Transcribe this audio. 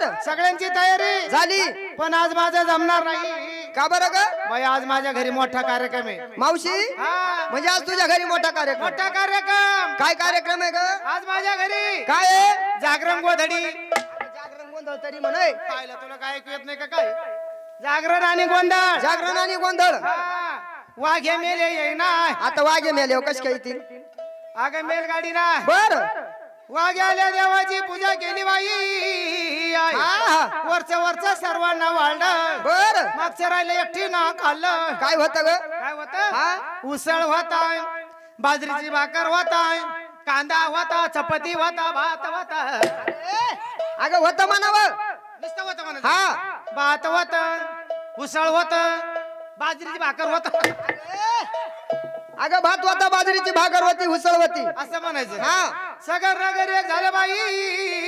बर सगळ्यांची तयारी झाली. पण आज माझं जमणार नाही. का बरं ग? बाई आज माझ्या घरी मोठा कार्यक्रम आहे. मावशी? हा. म्हणजे आज तुझ्या घरी मोठा कार्यक्रम? मोठा कार्यक्रम. काय कार्यक्रम आहे ग? आज माझ्या घरी. काय आहे? जागरण गोधडी. जागरण गोंधळ तरी म्हणे. पाहिलं तुला काय ऐकू येत नाही का काय? जागरण आणि गोंधळ. जागरण आणि गोंधळ. हा. वाघे मेले येईना. आता वागे मेले हो, कशी काय येतील? अग मेलगाडी ना बर. वाघे आल्या देवाची. हा, हा. वरच वरच सर्वांना वाढलं. बर. मागचं राहिलं एकटी ना खाल्लं. काय होत ग? काय होत? हा? उसळ होताय बाजरीची भाकर होताय कांदा होता चपाती होता भात होता. अगं होत म्हणावं. नुसतं होतं म्हणायचं. हा. भात होत उसळ होत बाजरीची भाकर होत. अगं भात होता बाजरीची भाकर होती उसळ होती. असं म्हणायचं. हा. सगळं नगर एक झालं बाई.